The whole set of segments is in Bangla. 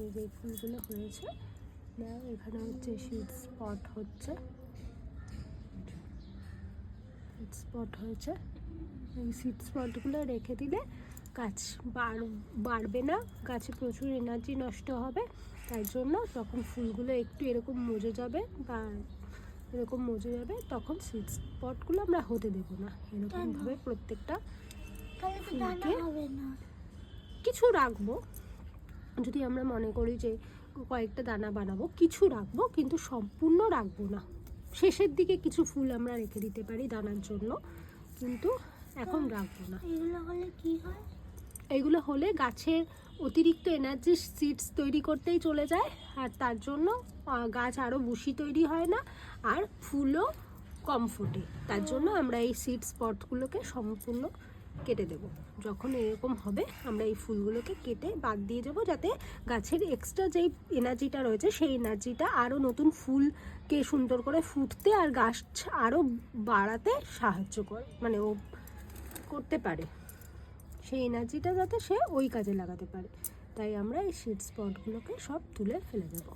এই যে ফুলগুলো হয়েছে। না এখানে হচ্ছে শীত স্পট হচ্ছে। শীত স্পট হয়েছে। এই সিট স্পটগুলো রেখে দিলে গাছ বাড়- বাড়বে না। গাছে প্রচুর এনার্জি নষ্ট হবে। তাই জন্য যখন ফুলগুলো একটু এরকম মজে যাবে বা এরকম মজে যাবে তখন সিট স্পটগুলো আমরা হতে দেবো না। এরকমভাবে প্রত্যেকটা ফুলকে- কিছু রাখব। যদি আমরা মনে করি যে কয়েকটা দানা বানাবো কিছু রাখব কিন্তু সম্পূর্ণ রাখব না। শেষের দিকে কিছু ফুল আমরা রেখে দিতে পারি দানার জন্য কিন্তু এখন রাখব না। এগুলো হলে কি হয়? এগুলো হলে গাছের অতিরিক্ত এনার্জি সিডস তৈরি করতেই চলে যায় আর তার জন্য গাছ আরও বুশি তৈরি হয় না আর ফুলও কম ফোটে। তার জন্য আমরা এই সিড স্পটগুলোকে সম্পূর্ণ কেটে দেব। যখন এরকম হবে, আমরা এই ফুলগুলোকে কেটে বাদ দিয়ে যাব যাতে গাছের এক্সট্রা যেই এনার্জিটা রয়েছে, সেই এনার্জিটা আরও নতুন ফুলকে সুন্দর করে ফুটতে আর গাছ আরও বাড়াতে সাহায্য করে মানে ও করতে পারে। সেই এনার্জিটা যাতে সে ওই কাজে লাগাতে পারে। তাই আমরা এই শিট স্পটগুলোকে সব তুলে ফেলে দেব।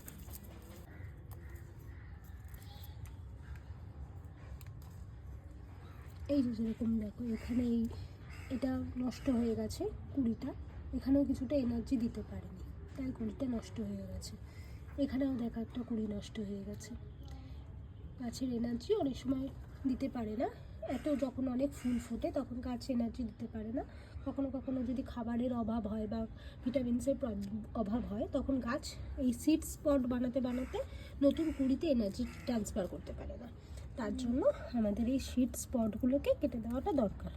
এই যে যেরকম দেখো, এখানে এই এটা নষ্ট হয়ে গেছে কুড়িটা। এখানেও কিছুটা এনার্জি দিতে পারেনি। তাই কুড়িটা নষ্ট হয়ে গেছে। এখানেও দেখা একটা কুড়ি নষ্ট হয়ে গেছে। গাছের এনার্জি অনেক সময় দিতে পারে না। এত যখন অনেক ফুল ফোটে তখন গাছ এনার্জি দিতে পারে না। কখনো কখনো যদি খাবারের অভাব হয় বা ভিটামিনসের অভাব হয়, তখন গাছ এই সিড স্পট বানাতে বানাতে নতুন কুড়িতে এনার্জি ট্রান্সফার করতে পারে না। তার জন্য আমাদের এই সিড স্পটগুলোকে কেটে দেওয়াটা দরকার।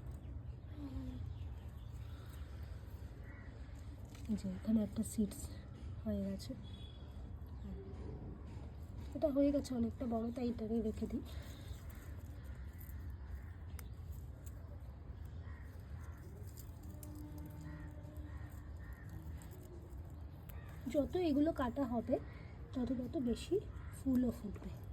যে এখানে একটা সিটস হয়ে গেছে। এটা হয়ে গেছে অনেকটা বড়, তাই এটাকে রেখে দিই। যত এগুলো কাটা হবে, তত তত বেশি ফুলও ফুটবে।